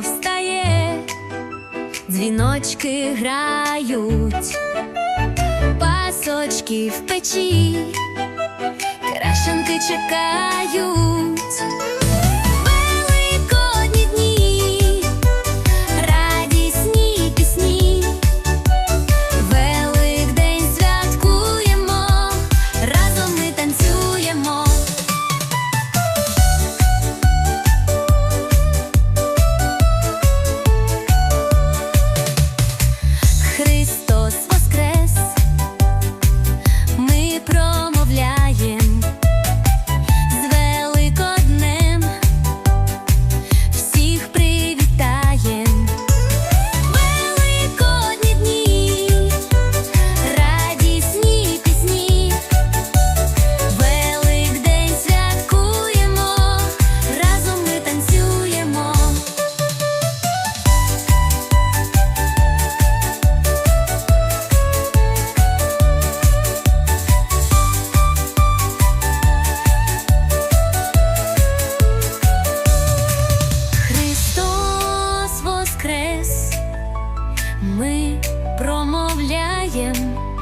встає, дзвіночки грають, пасочки в печі, крашенки чекають. сяє. ми промовляємо.